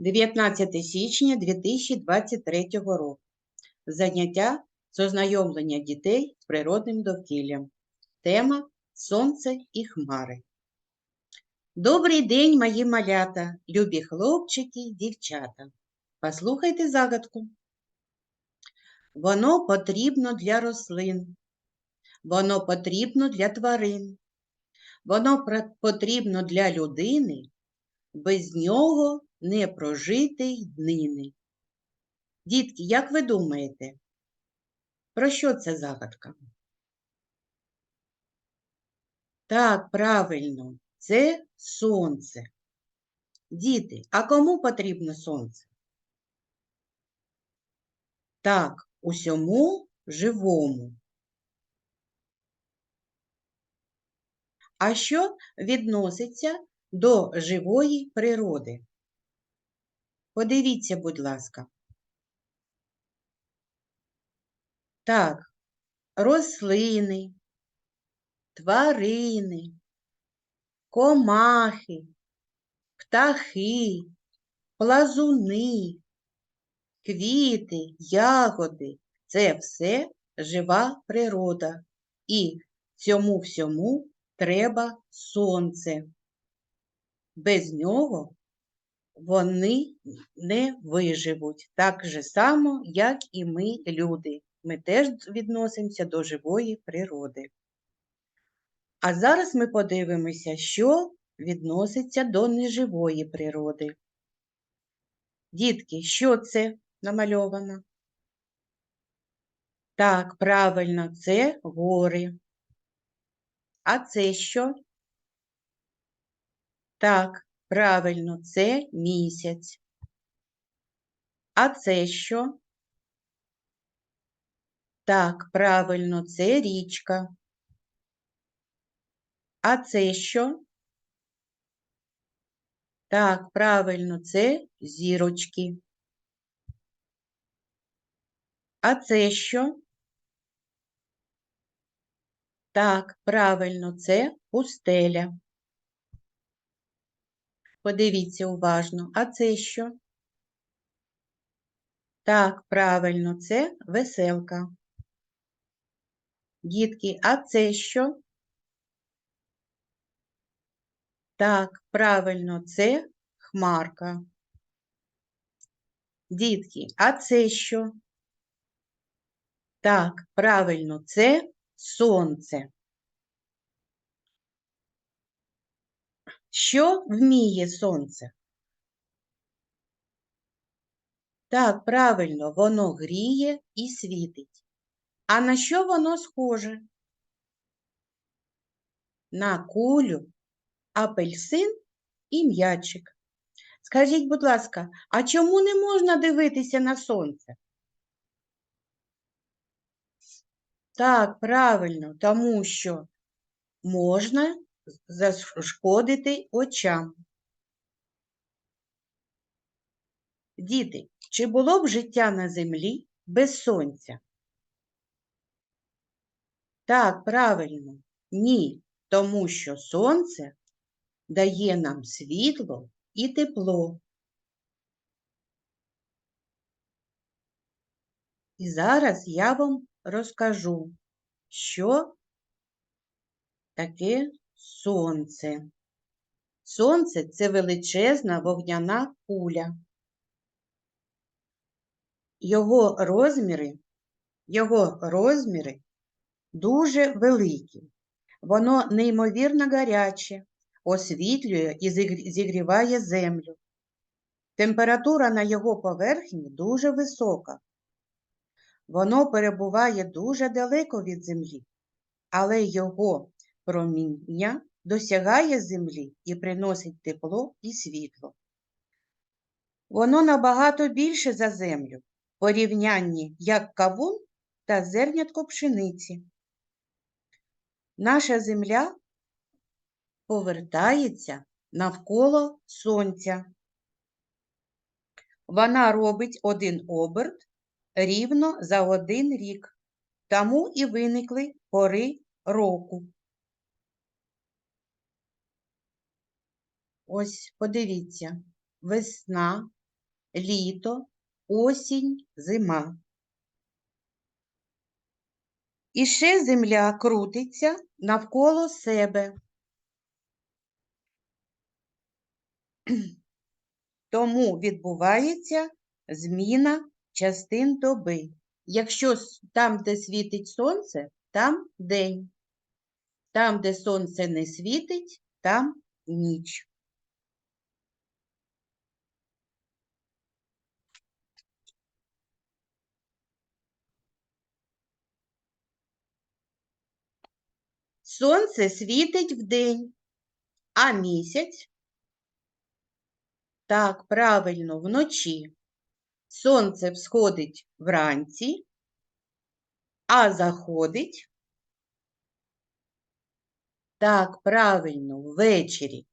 19 січня 2023 року. Заняття з ознайомлення дітей з природним довкіллям. Тема Сонце і хмари. Добрий день, мої малята, любі хлопчики й дівчата. Послухайте загадку. Воно потрібно для рослин, воно потрібно для тварин, воно потрібно для людини, без нього не прожити днини. Дітки, як ви думаєте, про що це загадка? Так, правильно, це сонце. Діти, а кому потрібно сонце? Так, усьому живому. А що відноситься до живої природи? Подивіться, будь ласка. Так, рослини, тварини, комахи, птахи, плазуни, квіти, ягоди це все жива природа. І цьому всьому треба сонце. Без нього вони не виживуть так же само, як і ми, люди. Ми теж відносимося до живої природи. А зараз ми подивимося, що відноситься до неживої природи. Дітки, що це намальовано? Так, правильно, це гори. А це що? Так, правильно, це місяць. А це що? Так, правильно, це річка. А це що? Так, правильно, це зірочки. А це що? Так, правильно, це пустеля. Подивіться уважно. А це що? Так, правильно, це веселка. Дітки, а це що? Так, правильно, це хмарка. Дітки, а це що? Так, правильно, це сонце. Що вміє сонце? Так, правильно, воно гріє і світить. А на що воно схоже? На кулю, апельсин і м'ячик. Скажіть, будь ласка, а чому не можна дивитися на сонце? Так, правильно, тому що можна зашкодити очам. Діти, чи було б життя на землі без сонця? Так, правильно, ні, тому що сонце дає нам світло і тепло. І зараз я вам розкажу, що таке сонце. Сонце це величезна вогняна куля. Його розміри, його розміри дуже великі. Воно неймовірно гаряче, освітлює і зігріває землю. Температура на його поверхні дуже висока. Воно перебуває дуже далеко від землі, але його проміння досягає землі і приносить тепло і світло. Воно набагато більше за землю порівнянні як кавун та зернятко пшениці. Наша земля повертається навколо сонця. Вона робить один оберт рівно за один рік, тому і виникли пори року. Ось подивіться, весна, літо, осінь, зима. І ще земля крутиться навколо себе. Тому відбувається зміна частин доби. Якщо там, де світить сонце, там день. Там, де сонце не світить, там ніч. Сонце світить вдень, а місяць так, правильно, вночі. Сонце всходить вранці, а заходить. Так, правильно, ввечері.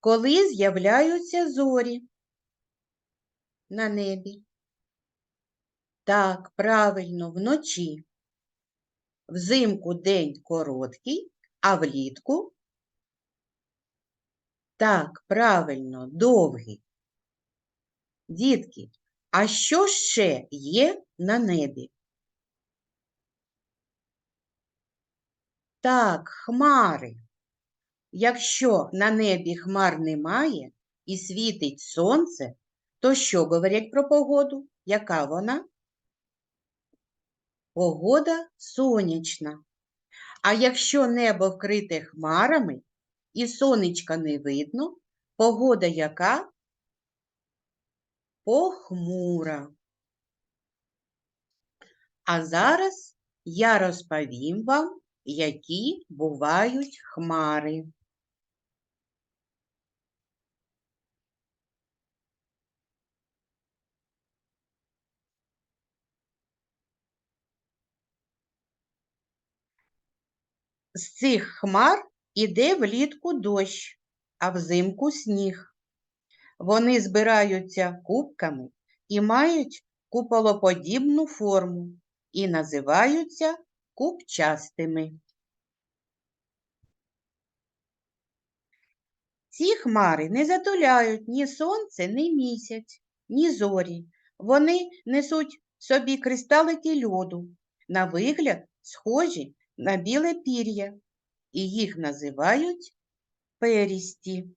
Коли з'являються зорі на небі? Так, правильно, вночі. Взимку день короткий, а влітку так, правильно, довгий. Дітки, а що ще є на небі? Так, хмари. Якщо на небі хмар немає і світить сонце, то що говорять про погоду? Яка вона? Погода сонячна. А якщо небо вкрите хмарами і сонечка не видно, погода яка? Похмура. А зараз я розповім вам, які бувають хмари. З цих хмар іде влітку дощ, а взимку сніг. Вони збираються кубками і мають куполоподібну форму і називаються купчастими. Ці хмари не затуляють ні сонце, ні місяць, ні зорі. Вони несуть в собі кристалики льоду, на вигляд схожі на біле пір'я, і їх називають перісті.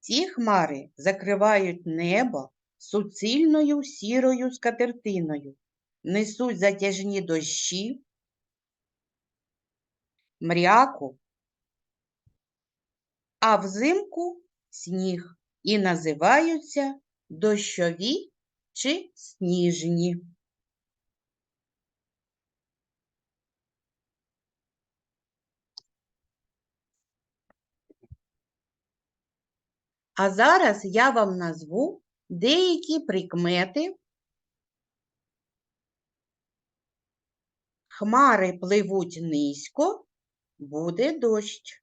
Ці хмари закривають небо суцільною сірою скатертиною, несуть затяжні дощі, мряку, а взимку сніг і називаються дощові чи сніжні. А зараз я вам назву деякі прикмети. Хмари пливуть низько, буде дощ.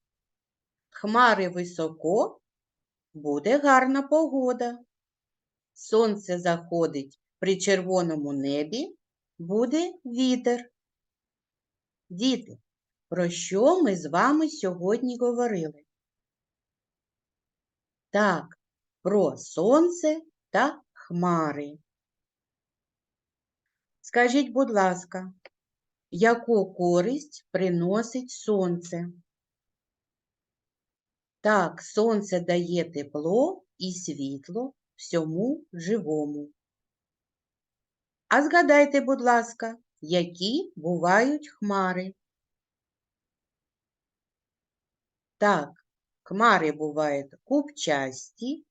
Хмари високо, буде гарна погода. Сонце заходить при червоному небі, буде вітер. Діти, про що ми з вами сьогодні говорили? Так, про сонце та хмари. Скажіть, будь ласка, яку користь приносить сонце? Так, сонце дає тепло і світло всьому живому. А згадайте, будь ласка, які бувають хмари? Так, хмари бувають купчасті,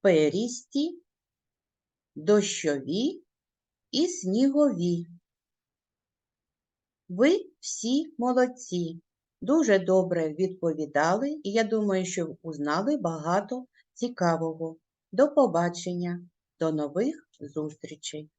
перісті, дощові і снігові. Ви всі молодці, дуже добре відповідали, і я думаю, що узнали багато цікавого. До побачення, до нових зустрічей!